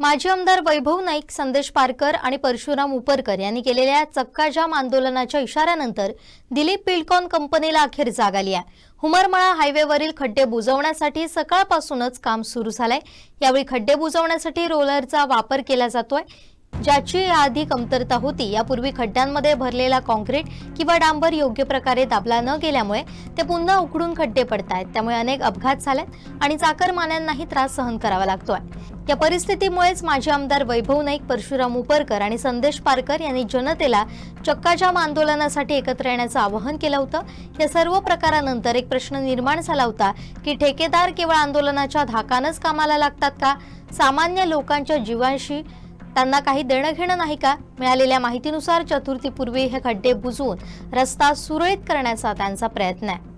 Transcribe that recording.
माजी आमदार वैभव नाईक संदेश पारकर आणि परशुराम उपरकर यांनी केलेल्या चक्काजाम आंदोलनाच्या इशाऱ्यानंतर दिलीप बिल्डकॉन कंपनीला अखेर जाग आली आहे. हुमरमळा हायवेवरील खड्डे बुजवण्यासाठी सकाळपासूनच काम सुरू झालंय. यावेळी खड्डे बुजवण्यासाठी रोलरचा वापर केला जातोय. ज्याची याआधी कमतरता होती यापूर्वी खड्ड्यांमध्ये भरलेला कॉन्क्रीट किंवा डांबर योग्य प्रकारे दाबला न गेल्यामुळे ते पुन्हा उकडून खड्डे पडतायत त्यामुळे अनेक अपघात झालेत आणि चाकरमान्यांनाही त्रास सहन करावा लागतोय. या परिस्थितीमुळेच माजी आमदार वैभव नाईक परशुराम उपरकर आणि संदेश पारकर यांनी जनतेला चक्काजाम आंदोलनासाठी एकत्र येण्याचं आवाहन केलं होतं. या सर्व प्रकारानंतर एक प्रश्न निर्माण झाला होता की ठेकेदार केवळ आंदोलनाच्या धाकानच कामाला लागतात का? सामान्य लोकांच्या जीवांशी त्यांना काही देणं घेणं नाही का? मिळालेल्या माहितीनुसार चतुर्थीपूर्वी हे खड्डे बुजवून रस्ता सुरळीत करण्याचा त्यांचा प्रयत्न आहे.